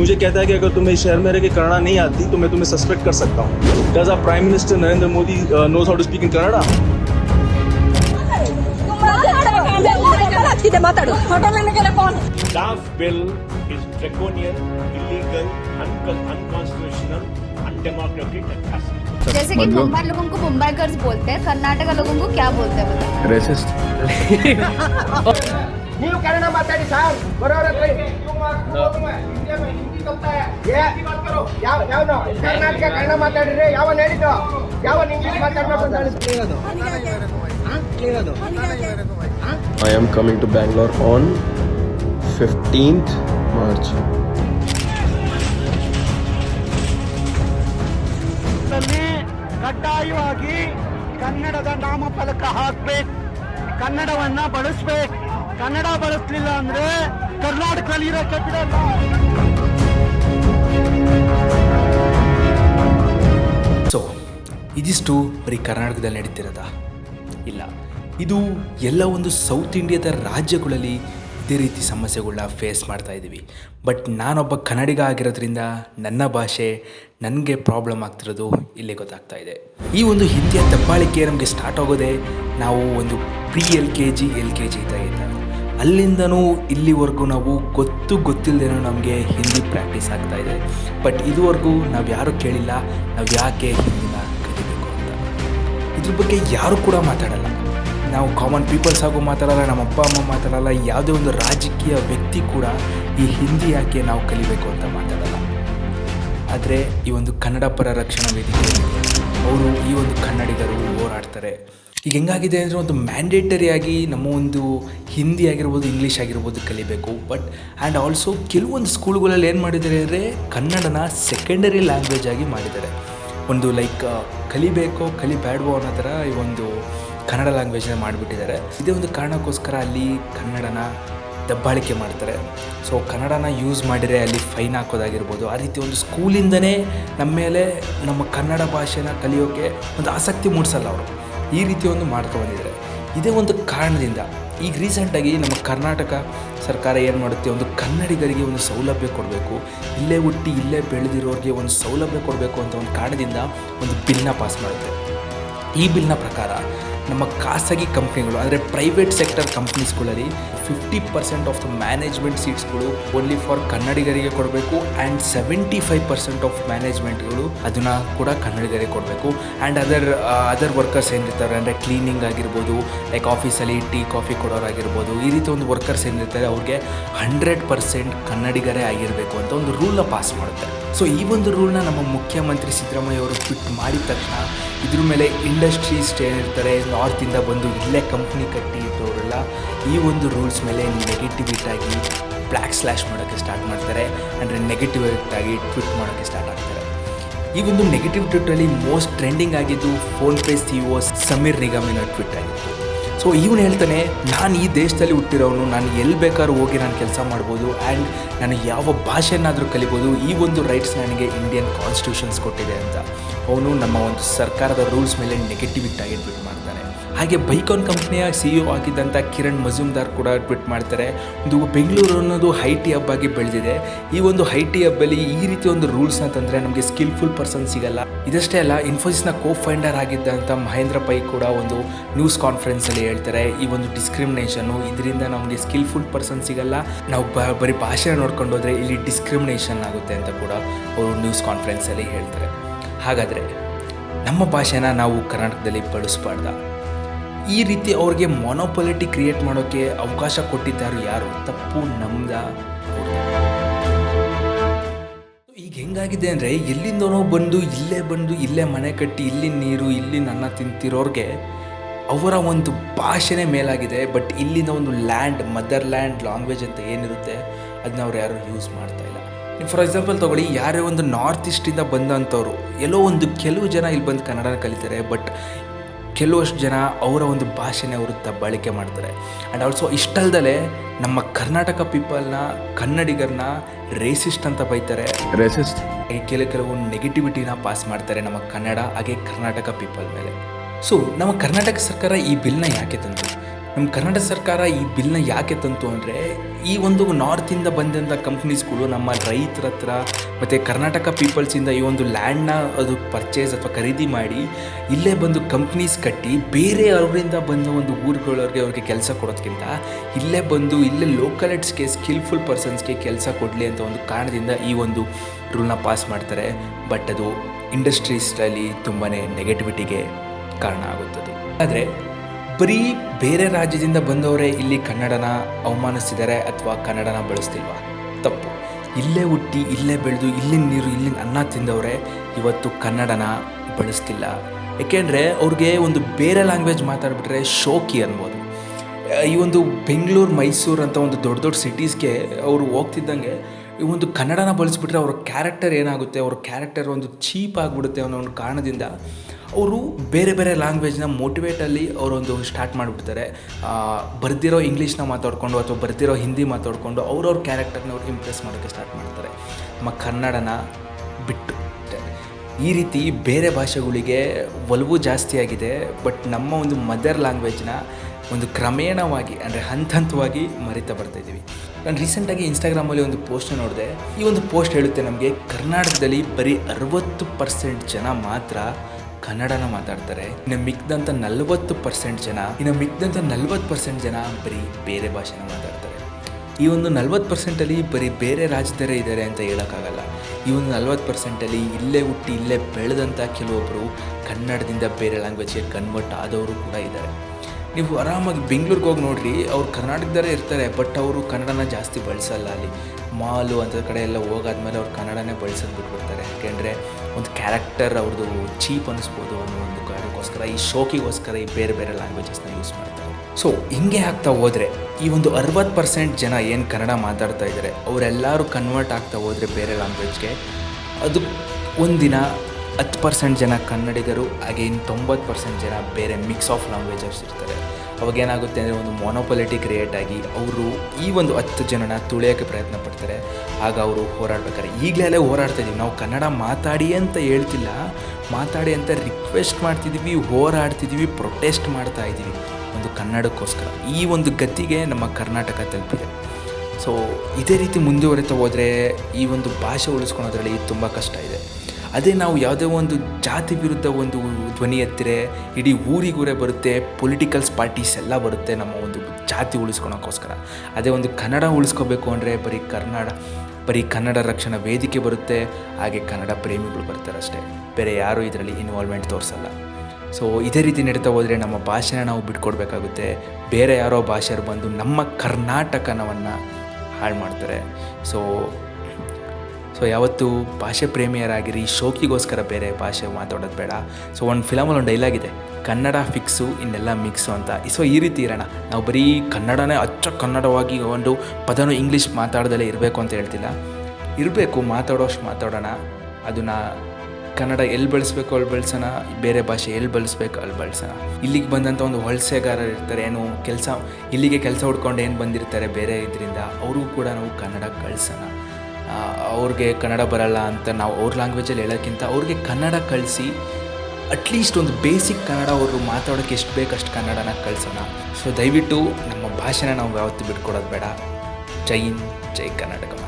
मुझे कहता है कि अगर तुम्हें इस शहर में रह के कन्नड़ा नहीं आती तो मैं तुम्हें सस्पेक्ट कर सकता हूँ does our prime minister Narendra Modi knows how to speak in Kannada ಮಾತಾಡು hotel phone Draft bill is draconian, illegal, un- unconstitutional, undemocratic and fascist. जैसे कि मुंबई लोगों को मुंबईकर्स बोलते हैं कर्नाटका लोगों को क्या बोलते हैं बताओ ರೇಸಿಸ್ಟ್ ನೀವು ಕನ್ನಡ ಮಾತಾಡಿ ಸರ್ ಬರೋರ ಹತ್ರ ಯಾವ ಯಾವ ಕರ್ನಾಟಕ ಕನ್ನಡ ಮಾತಾಡಿದ್ರೆ ಯಾವನ್ ಹೇಳಿದ್ದು? ಯಾವನ್ ಇಂಗ್ಲಿಷ್ ಮಾತಾಡ್ಬೇಕು ಅಂತ ಹೇಳಿದ್ದು? I am coming to Bangalore on fifteenth March ಕಡ್ಡಾಯವಾಗಿ ಕನ್ನಡದ ನಾಮಫಲಕ ಹಾಕ್ಬೇಕು. ಕನ್ನಡವನ್ನ ಬಳಸ್ಬೇಕು. ಕನ್ನಡ ಬಳಸಲಿಲ್ಲ ಅಂದ್ರೆ ಕರ್ನಾಟಕದಲ್ಲಿ ಇರೋ ಕಟ್ಟಡ ಇದಿಷ್ಟು ಬರೀ ಕರ್ನಾಟಕದಲ್ಲಿ ನಡೀತಿರೋದಾ? ಇಲ್ಲ. ಇದು ಎಲ್ಲ ಒಂದು ಸೌತ್ ಇಂಡಿಯಾದ ರಾಜ್ಯಗಳಲ್ಲಿ ಇದೇ ರೀತಿ ಸಮಸ್ಯೆಗಳನ್ನ ಫೇಸ್ ಮಾಡ್ತಾ ಇದ್ದೀವಿ. ಬಟ್ ನಾನೊಬ್ಬ ಕನ್ನಡಿಗ ಆಗಿರೋದ್ರಿಂದ ನನ್ನ ಭಾಷೆ ನನಗೆ ಪ್ರಾಬ್ಲಮ್ ಆಗ್ತಿರೋದು ಇಲ್ಲೇ ಗೊತ್ತಾಗ್ತಾ ಇದೆ. ಈ ಒಂದು ಹಿಂದಿಯ ದಬ್ಬಾಳಿಕೆ ನಮಗೆ ಸ್ಟಾರ್ಟ್ ಆಗೋದೇ ನಾವು ಒಂದು pre L K G L K G ಇದ್ದಾಗ ಅಲ್ಲಿಂದನೂ ಇಲ್ಲಿವರೆಗೂ ನಾವು ಗೊತ್ತು ಗೊತ್ತಿಲ್ಲದೇನೋ ನಮಗೆ ಹಿಂದಿ ಪ್ರಾಕ್ಟೀಸ್ ಆಗ್ತಾ ಇದೆ. ಬಟ್ ಇದುವರೆಗೂ ನಾವು ಯಾರೂ ಕೇಳಿಲ್ಲ ನಾವು ಯಾಕೆ ಅಂತ ಇದ್ರ ಬಗ್ಗೆ ಯಾರು ಕೂಡ ಮಾತಾಡಲ್ಲ. ನಾವು ಕಾಮನ್ ಪೀಪಲ್ಸ್ ಆಗೋ ಮಾತಾಡಲ್ಲ, ನಮ್ಮ ಅಪ್ಪ, ಅಮ್ಮ ಮಾತಾಡಲ್ಲ, ಯಾವುದೇ ಒಂದು ರಾಜಕೀಯ ವ್ಯಕ್ತಿ ಕೂಡ ಈ ಹಿಂದಿ ಯಾಕೆ ನಾವು ಕಲಿಬೇಕು ಅಂತ ಮಾತಾಡಲ್ಲ. ಆದರೆ ಈ ಒಂದು ಕನ್ನಡ ಪರ ರಕ್ಷಣಾ ವೇದಿಕೆ ಅವರು ಈ ಒಂದು ಕನ್ನಡಿಗರು ಹೋರಾಡ್ತಾರೆ. ಈಗ ಹೆಂಗಾಗಿದೆ ಅಂದರೆ ಒಂದು ಮ್ಯಾಂಡೇಟರಿ ಆಗಿ ನಮ್ಮ ಒಂದು ಹಿಂದಿ ಆಗಿರ್ಬೋದು ಇಂಗ್ಲೀಷ್ ಆಗಿರ್ಬೋದು ಕಲಿಬೇಕು. ಬಟ್ ಆ್ಯಂಡ್ ಆಲ್ಸೋ ಕೆಲವೊಂದು ಸ್ಕೂಲ್ಗಳಲ್ಲಿ ಏನು ಮಾಡಿದ್ದಾರೆ ಅಂದರೆ ಕನ್ನಡನ ಸೆಕೆಂಡರಿ ಲ್ಯಾಂಗ್ವೇಜ್ ಆಗಿ ಮಾಡಿದ್ದಾರೆ. ಒಂದು ಲೈಕ್ ಕಲಿಬೇಕೋ ಕಲಿಬೇಡವೋ ಅನ್ನೋ ಥರ ಈ ಒಂದು ಕನ್ನಡ ಲ್ಯಾಂಗ್ವೇಜನ್ನ ಮಾಡಿಬಿಟ್ಟಿದ್ದಾರೆ. ಇದೇ ಒಂದು ಕಾರಣಕ್ಕೋಸ್ಕರ ಅಲ್ಲಿ ಕನ್ನಡನ ದಬ್ಬಾಳಿಕೆ ಮಾಡ್ತಾರೆ. ಸೊ ಕನ್ನಡನ ಯೂಸ್ ಮಾಡಿದರೆ ಅಲ್ಲಿ ಫೈನ್ ಹಾಕೋದಾಗಿರ್ಬೋದು. ಆ ರೀತಿ ಒಂದು ಸ್ಕೂಲಿಂದನೇ ನಮ್ಮ ಮೇಲೆ ನಮ್ಮ ಕನ್ನಡ ಭಾಷೆನ ಕಲಿಯೋಕ್ಕೆ ಒಂದು ಆಸಕ್ತಿ ಮೂಡಿಸಲ್ಲ ಅವರು. ಈ ರೀತಿ ಒಂದು ಮಾಡ್ಕೊಂಡಿದ್ದಾರೆ ಇದೇ ಒಂದು ಕಾರಣದಿಂದ ಈಗ ರೀಸೆಂಟಾಗಿ ನಮ್ಮ ಕರ್ನಾಟಕ ಸರ್ಕಾರ ಏನು ಮಾಡುತ್ತೆ? ಒಂದು ಕನ್ನಡಿಗರಿಗೆ ಒಂದು ಸೌಲಭ್ಯ ಕೊಡಬೇಕು. ಇಲ್ಲೇ ಹುಟ್ಟಿ ಇಲ್ಲೇ ಬೆಳೆದಿರೋರಿಗೆ ಒಂದು ಸೌಲಭ್ಯ ಕೊಡಬೇಕು ಅಂತ ಒಂದು ಕಾರಣದಿಂದ ಒಂದು ಬಿಲ್ನ ಪಾಸ್ ಮಾಡುತ್ತೆ. ಈ ಬಿಲ್ನ ಪ್ರಕಾರ ನಮ್ಮ ಖಾಸಗಿ ಕಂಪ್ನಿಗಳು, ಅಂದರೆ private sector ಕಂಪ್ನೀಸ್ಗಳಲ್ಲಿ fifty percent of the management ಸೀಟ್ಸ್ಗಳು only for ಕನ್ನಡಿಗರಿಗೆ ಕೊಡಬೇಕು and seventy five percent of ಮ್ಯಾನೇಜ್ಮೆಂಟ್ಗಳು ಅದನ್ನು ಕೂಡ ಕನ್ನಡಿಗರಿಗೆ ಕೊಡಬೇಕು. ಆ್ಯಂಡ್ ಅದರ್ ಅದರ್ ವರ್ಕರ್ಸ್ ಏನಿರ್ತಾರೆ, ಅಂದರೆ ಕ್ಲೀನಿಂಗ್ ಆಗಿರ್ಬೋದು ಲೈಕ್ ಆಫೀಸಲ್ಲಿ ಟೀ ಕಾಫಿ ಕೊಡೋರಾಗಿರ್ಬೋದು, ಈ ರೀತಿ ಒಂದು ವರ್ಕರ್ಸ್ ಏನಿರ್ತಾರೆ, ಅವ್ರಿಗೆ ಹಂಡ್ರೆಡ್ ಪರ್ಸೆಂಟ್ ಕನ್ನಡಿಗರೇ ಆಗಿರಬೇಕು ಅಂತ ಒಂದು ರೂಲ್ನ ಪಾಸ್ ಮಾಡುತ್ತೆ. ಸೊ ಈ ಒಂದು ರೂಲ್ನ ನಮ್ಮ ಮುಖ್ಯಮಂತ್ರಿ ಸಿದ್ದರಾಮಯ್ಯ ಅವರು ಟ್ವಿಟ್ ಮಾಡಿದ ತಕ್ಷಣ ಇದ್ರ ಮೇಲೆ ಇಂಡಸ್ಟ್ರೀಸ್ ಏನಿರ್ತಾರೆ ನಾರ್ತಿಂದ ಬಂದು ಇಲ್ಲೇ ಕಂಪ್ನಿ ಕಟ್ಟಿ ಇದ್ದವರೆಲ್ಲ ಈ ಒಂದು ರೂಲ್ಸ್ ಮೇಲೆ ನೆಗೆಟಿವಿಟಾಗಿ ಬ್ಲ್ಯಾಕ್ ಸ್ಲ್ಯಾಶ್ ಮಾಡೋಕ್ಕೆ ಸ್ಟಾರ್ಟ್ ಮಾಡ್ತಾರೆ ಅಂದರೆ ನೆಗೆಟಿವ್ ಆಗಿ ಟ್ವಿಟ್ ಮಾಡೋಕ್ಕೆ ಸ್ಟಾರ್ಟ್ ಆಗ್ತಾರೆ. ಈ ಒಂದು ನೆಗೆಟಿವ್ ಟ್ವಿಟ್ಟಲ್ಲಿ ಮೋಸ್ಟ್ ಟ್ರೆಂಡಿಂಗ್ ಆಗಿದ್ದು ಫೋನ್ಪೇ ಸಿ ಒ ಸಮೀರ್ ನಿಗಮಿನ ಟ್ವಿಟ್ ಆಗಿತ್ತು. ಸೊ ಇವನು ಹೇಳ್ತಾನೆ, ನಾನು ಈ ದೇಶದಲ್ಲಿ ಹುಟ್ಟಿರೋನು, ನಾನು ಎಲ್ಲಿ ಬೇಕಾದ್ರೂ ಹೋಗಿ ನಾನು ಕೆಲಸ ಮಾಡ್ಬೋದು ಆ್ಯಂಡ್ ನಾನು ಯಾವ ಭಾಷೆನಾದರೂ ಕಲಿಬೋದು, ಈ ಒಂದು ರೈಟ್ಸ್ ನನಗೆ ಇಂಡಿಯನ್ ಕಾನ್ಸ್ಟಿಟ್ಯೂಷನ್ಸ್ ಕೊಟ್ಟಿದೆ ಅಂತ. ಅವನು ನಮ್ಮ ಒಂದು ಸರ್ಕಾರದ ರೂಲ್ಸ್ ಮೇಲೆ ನೆಗೆಟಿವ್ ಆಗಿ ಟ್ವಿಟ್ ಮಾಡ್ತಾನೆ. ಹಾಗೆ ಬೈಕಾನ್ ಕಂಪ್ನಿಯ ಸಿ ಇ ಆಗಿದ್ದಂಥ ಕಿರಣ್ ಮಜುಮ್ದಾರ್ ಕೂಡ ಟ್ವಿಟ್ ಮಾಡ್ತಾರೆ. ಒಂದು ಬೆಂಗಳೂರು ಅನ್ನೋದು ಹೈ ಟಿ ಹಬ್ ಆಗಿ ಬೆಳೆದಿದೆ. ಈ ಒಂದು ಹೈ ಟಿ ಹಬ್ಬಲ್ಲಿ ಈ ರೀತಿ ಒಂದು ರೂಲ್ಸ್ನ ತಂದರೆ ನಮಗೆ ಸ್ಕಿಲ್ಫುಲ್ ಪರ್ಸನ್ ಸಿಗಲ್ಲ. ಇದಷ್ಟೇ ಅಲ್ಲ ಇನ್ಫೋಸಿಸ್ನ ಕೋ ಫೈಂಡರ್ ಆಗಿದ್ದಂಥ ಮಹೇಂದ್ರ ಪೈ ಕೂಡ ಒಂದು ನ್ಯೂಸ್ ಕಾನ್ಫರೆನ್ಸಲ್ಲಿ ಹೇಳ್ತಾರೆ. ಈ ಒಂದು ಡಿಸ್ಕ್ರಿಮಿನೇಷನು ಇದರಿಂದ ನಮಗೆ ಸ್ಕಿಲ್ಫುಲ್ ಪರ್ಸನ್ ಸಿಗಲ್ಲ. ನಾವು ಬ, ಬರೀ ಭಾಷೆ ನೋಡ್ಕೊಂಡು ಹೋದರೆ ಇಲ್ಲಿ ಡಿಸ್ಕ್ರಿಮಿನೇಷನ್ ಆಗುತ್ತೆ ಅಂತ ಕೂಡ ಅವರು ನ್ಯೂಸ್ ಕಾನ್ಫರೆನ್ಸಲ್ಲಿ ಹೇಳ್ತಾರೆ. ಹಾಗಾದರೆ ನಮ್ಮ ಭಾಷೆನ ನಾವು ಕರ್ನಾಟಕದಲ್ಲಿ ಬಳಸಬಾರ್ದ? ಈ ರೀತಿ ಅವ್ರಿಗೆ ಮೊನೋಪೊಲಿಟಿ ಕ್ರಿಯೇಟ್ ಮಾಡೋಕ್ಕೆ ಅವಕಾಶ ಕೊಟ್ಟಿದ್ದಾರು ಯಾರು? ತಪ್ಪು ನಮ್ದ ಈಗ ಹೆಂಗಾಗಿದೆ ಅಂದರೆ ಎಲ್ಲಿಂದನೋ ಬಂದು ಇಲ್ಲೇ ಬಂದು ಇಲ್ಲೇ ಮನೆ ಕಟ್ಟಿ ಇಲ್ಲಿ ನೀರು, ಇಲ್ಲಿ ನನ್ನ ತಿಂತಿರೋರಿಗೆ ಅವರ ಒಂದು ಭಾಷೆನೇ ಮೇಲಾಗಿದೆ. ಬಟ್ ಇಲ್ಲಿನ ಒಂದು ಲ್ಯಾಂಡ್ ಮದರ್ ಲ್ಯಾಂಡ್ ಲ್ಯಾಂಗ್ವೇಜ್ ಅಂತ ಏನಿರುತ್ತೆ ಅದನ್ನ ಅವ್ರು ಯಾರು ಯೂಸ್ ಮಾಡ್ತಾ ಇಲ್ಲ. ಫಾರ್ ಎಕ್ಸಾಂಪಲ್ ತೊಗೊಳ್ಳಿ ಯಾರೇ ಒಂದು ನಾರ್ತ್ ಈಸ್ಟಿಂದ ಬಂದಂಥವ್ರು ಎಲ್ಲೋ ಒಂದು ಕೆಲವು ಜನ ಇಲ್ಲಿ ಬಂದು ಕನ್ನಡನ ಕಲಿತಾರೆ ಬಟ್ ಕೆಲವಷ್ಟು ಜನ ಅವರ ಒಂದು ಭಾಷೆನೇ ಅವರು ಬಳಕೆ ಮಾಡ್ತಾರೆ. ಆ್ಯಂಡ್ ಆಲ್ಸೋ ಇಷ್ಟಲ್ದಲೇ ನಮ್ಮ ಕರ್ನಾಟಕ ಪೀಪಲ್ನ ಕನ್ನಡಿಗರನ್ನ ರೇಸಿಸ್ಟ್ ಅಂತ ಬೈತಾರೆ. ರೇಸಿಸ್ಟ್ ಕೆಲ ಕೆಲವು ನೆಗೆಟಿವಿಟಿನ ಪಾಸ್ ಮಾಡ್ತಾರೆ ನಮ್ಮ ಕನ್ನಡ ಹಾಗೆ ಕರ್ನಾಟಕ ಪೀಪಲ್ ಮೇಲೆ. ಸೊ ನಮ್ಮ ಕರ್ನಾಟಕ ಸರ್ಕಾರ ಈ ಬಿಲ್ನ ಯಾಕೆ ತಂತು ನಮ್ಮ ಕರ್ನಾಟಕ ಸರ್ಕಾರ ಈ ಬಿಲ್ನ ಯಾಕೆ ತಂತು ಅಂದರೆ, ಈ ಒಂದು ನಾರ್ತಿಂದ ಬಂದಂಥ ಕಂಪ್ನೀಸ್ಗಳು ನಮ್ಮ ರೈತರ ಹತ್ರ ಮತ್ತು ಕರ್ನಾಟಕ ಪೀಪಲ್ಸಿಂದ ಈ ಒಂದು ಲ್ಯಾಂಡ್ನ ಅದು ಪರ್ಚೇಸ್ ಅಥವಾ ಖರೀದಿ ಮಾಡಿ, ಇಲ್ಲೇ ಬಂದು ಕಂಪ್ನೀಸ್ ಕಟ್ಟಿ ಬೇರೆ ಅವರಿಂದ ಬಂದ ಒಂದು ಊರುಗಳವ್ರಿಗೆ ಅವ್ರಿಗೆ ಕೆಲಸ ಕೊಡೋದಕ್ಕಿಂತ ಇಲ್ಲೇ ಬಂದು ಇಲ್ಲೇ ಲೋಕಲೆಟ್ಸ್ಗೆ ಸ್ಕಿಲ್ಫುಲ್ ಪರ್ಸನ್ಸ್ಗೆ ಕೆಲಸ ಕೊಡಲಿ ಅಂತ ಒಂದು ಕಾರಣದಿಂದ ಈ ಒಂದು ರೂಲ್ನ ಪಾಸ್ ಮಾಡ್ತಾರೆ. ಬಟ್ ಅದು ಇಂಡಸ್ಟ್ರೀಸ್ನಲ್ಲಿ ತುಂಬಾ ನೆಗೆಟಿವಿಟಿಗೆ ಕಾರಣ ಆಗುತ್ತದೆ. ಆದರೆ ಬರೀ ಬೇರೆ ರಾಜ್ಯದಿಂದ ಬಂದವರೇ ಇಲ್ಲಿ ಕನ್ನಡನ ಅವಮಾನಿಸ್ತಿದ್ದಾರೆ ಅಥವಾ ಕನ್ನಡನ ಬಳಸ್ತಿಲ್ವಾ? ತಪ್ಪು. ಇಲ್ಲೇ ಹುಟ್ಟಿ, ಇಲ್ಲೇ ಬೆಳೆದು ಇಲ್ಲಿನ ನೀರು ಇಲ್ಲಿನ ಅನ್ನ ತಿಂದವರೇ ಇವತ್ತು ಕನ್ನಡನ ಬಳಸ್ತಿಲ್ಲ. ಏಕೆಂದರೆ ಅವ್ರಿಗೆ ಒಂದು ಬೇರೆ ಲ್ಯಾಂಗ್ವೇಜ್ ಮಾತಾಡಿಬಿಟ್ರೆ ಶೋಕಿ ಅನ್ಬೋದು. ಈ ಒಂದು ಬೆಂಗಳೂರು, ಮೈಸೂರು ಅಂತ ಒಂದು ದೊಡ್ಡ ದೊಡ್ಡ ಸಿಟೀಸ್ಗೆ ಅವರು ಹೋಗ್ತಿದ್ದಂಗೆ ಈ ಒಂದು ಕನ್ನಡನ ಬಳಸಿಬಿಟ್ರೆ ಅವ್ರ ಕ್ಯಾರೆಕ್ಟರ್ ಏನಾಗುತ್ತೆ, ಅವ್ರ ಕ್ಯಾರೆಕ್ಟರ್ ಒಂದು ಚೀಪ್ ಆಗಿಬಿಡುತ್ತೆ ಅನ್ನೋ ಒಂದು ಕಾರಣದಿಂದ ಅವರು ಬೇರೆ ಬೇರೆ ಲ್ಯಾಂಗ್ವೇಜ್ನ ಮೋಟಿವೇಟಲ್ಲಿ ಅವರೊಂದು ಸ್ಟಾರ್ಟ್ ಮಾಡಿಬಿಡ್ತಾರೆ. ಬರ್ದಿರೋ ಇಂಗ್ಲೀಷ್ನ ಮಾತಾಡಿಕೊಂಡು ಅಥವಾ ಬರ್ತಿರೋ ಹಿಂದಿ ಮಾತಾಡಿಕೊಂಡು ಅವ್ರವ್ರ ಕ್ಯಾರೆಕ್ಟರ್ನ ಅವ್ರಿಗೆ ಇಂಪ್ರೆಸ್ ಮಾಡೋಕ್ಕೆ ಸ್ಟಾರ್ಟ್ ಮಾಡ್ತಾರೆ. ನಮ್ಮ ಕನ್ನಡನ ಬಿಟ್ಟು ಈ ರೀತಿ ಬೇರೆ ಭಾಷೆಗಳಿಗೆ ಒಲವು ಜಾಸ್ತಿ ಆಗಿದೆ ಬಟ್ ನಮ್ಮ ಒಂದು ಮದರ್ ಲ್ಯಾಂಗ್ವೇಜ್ನ ಒಂದು ಕ್ರಮೇಣವಾಗಿ ಅಂದರೆ ಹಂತ ಹಂತವಾಗಿ ಮರಿತಾ ಬರ್ತಾ ಇದ್ದೀವಿ. ನಾನು ರೀಸೆಂಟಾಗಿ ಇನ್ಸ್ಟಾಗ್ರಾಮಲ್ಲಿ ಒಂದು ಪೋಸ್ಟ್ ನೋಡಿದೆ. ಈ ಒಂದು ಪೋಸ್ಟ್ ಹೇಳುತ್ತೆ ನಮಗೆ, ಕರ್ನಾಟಕದಲ್ಲಿ ಬರೀ ಅರವತ್ತು ಪರ್ಸೆಂಟ್ ಜನ ಮಾತ್ರ ಕನ್ನಡನ ಮಾತಾಡ್ತಾರೆ. ಇನ್ನು ಮಿಕ್ಕದಂತ ನಲವತ್ತು ಪರ್ಸೆಂಟ್ ಜನ, ಇನ್ನು ಮಿಕ್ಕದಂತ ನಲ್ವತ್ತು ಪರ್ಸೆಂಟ್ ಜನ ಬರೀ ಬೇರೆ ಭಾಷೆನ ಮಾತಾಡ್ತಾರೆ. ಈ ಒಂದು ನಲ್ವತ್ತು ಪರ್ಸೆಂಟಲ್ಲಿ ಬರೀ ಬೇರೆ ರಾಜ್ಯದವರೇ ಇದ್ದಾರೆ ಅಂತ ಹೇಳೋಕ್ಕಾಗಲ್ಲ. ಈ ಒಂದು ನಲ್ವತ್ತು ಪರ್ಸೆಂಟಲ್ಲಿ ಇಲ್ಲೇ ಹುಟ್ಟಿ ಇಲ್ಲೇ ಬೆಳೆದಂಥ ಕೆಲವೊಬ್ಬರು ಕನ್ನಡದಿಂದ ಬೇರೆ ಲ್ಯಾಂಗ್ವೇಜ್ಗೆ ಕನ್ವರ್ಟ್ ಆದವರು ಕೂಡ ಇದ್ದಾರೆ. ನೀವು ಆರಾಮಾಗಿ ಬೆಂಗಳೂರಿಗೆ ಹೋಗಿ ನೋಡಿರಿ, ಅವ್ರು ಕರ್ನಾಟಕದಲ್ಲೇ ಇರ್ತಾರೆ, ಬಟ್ ಅವರು ಕನ್ನಡನ ಜಾಸ್ತಿ ಬಳಸಲ್ಲ ಅಲ್ಲಿ. ಮಾಲು ಅಂಥ ಕಡೆ ಎಲ್ಲ ಹೋಗಾದ್ಮೇಲೆ ಅವ್ರು ಕನ್ನಡನೇ ಬಳಸೋದು ಬಿಟ್ಬಿಡ್ತಾರೆ. ಯಾಕೆಂದರೆ ಒಂದು ಕ್ಯಾರೆಕ್ಟರ್ ಅವ್ರದ್ದು ಚೀಪ್ ಅನ್ನಿಸ್ಬೋದು ಅನ್ನೋ ಒಂದು ಕಾರಣಕ್ಕೋಸ್ಕರ ಈ ಶೋಕಿಗೋಸ್ಕರ ಈ ಬೇರೆ ಬೇರೆ ಲ್ಯಾಂಗ್ವೇಜಸ್ನ ಯೂಸ್ ಮಾಡ್ತಾರೆ. ಸೊ ಹಿಂಗೆ ಆಗ್ತಾ ಹೋದರೆ, ಈ ಒಂದು ಅರವತ್ತು ಪರ್ಸೆಂಟ್ ಜನ ಏನು ಕನ್ನಡ ಮಾತಾಡ್ತಾ ಇದ್ದಾರೆ ಅವರೆಲ್ಲರೂ ಕನ್ವರ್ಟ್ ಆಗ್ತಾ ಹೋದರೆ ಬೇರೆ ಲ್ಯಾಂಗ್ವೇಜ್ಗೆ ಅದು ಒಂದಿನ ಹತ್ತು ಪರ್ಸೆಂಟ್ ಜನ ಕನ್ನಡಿಗರು, ಹಾಗೆ ಇನ್ನು ತೊಂಬತ್ತು ಪರ್ಸೆಂಟ್ ಜನ ಬೇರೆ ಮಿಕ್ಸ್ ಆಫ್ ಲ್ಯಾಂಗ್ವೇಜಸ್ ಇರ್ತಾರೆ. ಅವಾಗ ಏನಾಗುತ್ತೆ ಅಂದರೆ ಒಂದು ಮೊನೋಪೊಲಿಟಿ ಕ್ರಿಯೇಟ್ ಆಗಿ ಅವರು ಈ ಒಂದು ಹತ್ತು ಜನನ ತುಳಿಯೋಕ್ಕೆ ಪ್ರಯತ್ನ ಪಡ್ತಾರೆ. ಆಗ ಅವರು ಹೋರಾಡ್ಬೇಕಾರೆ ಈಗಲೇ ಹೋರಾಡ್ತಾ ಇದ್ದೀವಿ ನಾವು ಕನ್ನಡ ಮಾತಾಡಿ ಅಂತ ಹೇಳ್ತಿಲ್ಲ. ಮಾತಾಡಿ ಅಂತ ರಿಕ್ವೆಸ್ಟ್ ಮಾಡ್ತಿದ್ದೀವಿ ಹೋರಾಡ್ತಿದ್ದೀವಿ ಪ್ರೊಟೆಸ್ಟ್ ಮಾಡ್ತಾ ಇದ್ದೀವಿ ಒಂದು ಕನ್ನಡಕ್ಕೋಸ್ಕರ. ಈ ಒಂದು ಗತಿಗೆ ನಮ್ಮ ಕರ್ನಾಟಕ ತಲುಪಿದೆ. ಸೊ ಇದೇ ರೀತಿ ಮುಂದುವರಿತಾ ಹೋದರೆ ಈ ಒಂದು ಭಾಷೆ ಉಳಿಸ್ಕೊಳೋದ್ರಲ್ಲಿ ತುಂಬ ಕಷ್ಟ ಇದೆ. ಅದೇ ನಾವು ಯಾವುದೇ ಒಂದು ಜಾತಿ ವಿರುದ್ಧ ಒಂದು ಧ್ವನಿ ಎತ್ತಿರೆ, ಇಡೀ ಊರಿಗೂರೇ ಬರುತ್ತೆ ಪೊಲಿಟಿಕಲ್ಸ್ ಪಾರ್ಟೀಸ್ ಎಲ್ಲ ಬರುತ್ತೆ ನಮ್ಮ ಒಂದು ಜಾತಿ ಉಳಿಸ್ಕೊಳೋಕ್ಕೋಸ್ಕರ. ಅದೇ ಒಂದು ಕನ್ನಡ ಉಳಿಸ್ಕೋಬೇಕು ಅಂದರೆ ಬರೀ ಕನ್ನಡ ಬರೀ ಕನ್ನಡ ರಕ್ಷಣಾ ವೇದಿಕೆ ಬರುತ್ತೆ, ಹಾಗೆ ಕನ್ನಡ ಪ್ರೇಮಿಗಳು ಬರ್ತಾರೆ ಅಷ್ಟೇ. ಬೇರೆ ಯಾರೂ ಇದರಲ್ಲಿ ಇನ್ವಾಲ್ವ್ಮೆಂಟ್ ತೋರಿಸಲ್ಲ. ಸೊ ಇದೇ ರೀತಿ ನಡೀತಾ ಹೋದರೆ ನಮ್ಮ ಭಾಷೆನ ನಾವು ಬಿಟ್ಕೊಡ್ಬೇಕಾಗುತ್ತೆ. ಬೇರೆ ಯಾರೋ ಭಾಷೆಯರು ಬಂದು ನಮ್ಮ ಕರ್ನಾಟಕನವನ್ನು ಹಾಳು ಮಾಡ್ತಾರೆ. ಸೊ ಸೊ ಯಾವತ್ತು ಭಾಷೆ ಪ್ರೇಮಿಯರಾಗಿರಿ, ಶೋಕಿಗೋಸ್ಕರ ಬೇರೆ ಭಾಷೆ ಮಾತಾಡೋದು ಬೇಡ. ಸೊ ಒಂದು ಫಿಲಮಲ್ಲಿ ಒಂದು ಡೈಲಾಗ್ ಇದೆ. ಕನ್ನಡ ಫಿಕ್ಸು ಇನ್ನೆಲ್ಲ ಮಿಕ್ಸು ಅಂತ. ಸೊ ಈ ರೀತಿ ಇರೋಣ. ನಾವು ಬರೀ ಕನ್ನಡನೇ ಅಚ್ಚ ಕನ್ನಡವಾಗಿ ಒಂದು ಪದನೂ ಇಂಗ್ಲೀಷ್ ಮಾತಾಡ್ದಲೇ ಇರಬೇಕು ಅಂತ ಹೇಳ್ತಿಲ್ಲ. ಇರಬೇಕು, ಮಾತಾಡೋಷ್ಟು ಮಾತಾಡೋಣ. ಅದನ್ನು ಕನ್ನಡ ಎಲ್ಲಿ ಬಳಸಬೇಕು ಅಲ್ಲಿ ಬಳಸೋಣ. ಬೇರೆ ಭಾಷೆ ಎಲ್ಲಿ ಬಳಸ್ಬೇಕು ಅಲ್ಲಿ ಬಳಸೋಣ. ಇಲ್ಲಿಗೆ ಬಂದಂಥ ಒಂದು ವಲಸೆಗಾರರು ಇರ್ತಾರೆ, ಏನು ಕೆಲಸ, ಇಲ್ಲಿಗೆ ಕೆಲಸ ಹುಡ್ಕೊಂಡು ಏನು ಬಂದಿರ್ತಾರೆ ಬೇರೆ ಇದರಿಂದ, ಅವ್ರಿಗೂ ಕೂಡ ನಾವು ಕನ್ನಡ ಕಳಿಸೋಣ. ಅವ್ರಿಗೆ ಕನ್ನಡ ಬರಲ್ಲ ಅಂತ ನಾವು ಅವ್ರ ಲ್ಯಾಂಗ್ವೇಜಲ್ಲಿ ಹೇಳೋಕ್ಕಿಂತ ಅವ್ರಿಗೆ ಕನ್ನಡ ಕಳಿಸಿ ಅಟ್ಲೀಸ್ಟ್ ಒಂದು ಬೇಸಿಕ್ ಕನ್ನಡ ಅವರು ಮಾತಾಡೋಕ್ಕೆ ಎಷ್ಟು ಬೇಕಷ್ಟು ಕನ್ನಡನ ಕಳಿಸೋಣ. ಸೊ ದಯವಿಟ್ಟು ನಮ್ಮ ಭಾಷೆನ ನಾವು ಯಾವತ್ತೂ ಬಿಟ್ಕೊಡೋದು ಬೇಡ. ಜೈ ಜೈ ಕರ್ನಾಟಕ.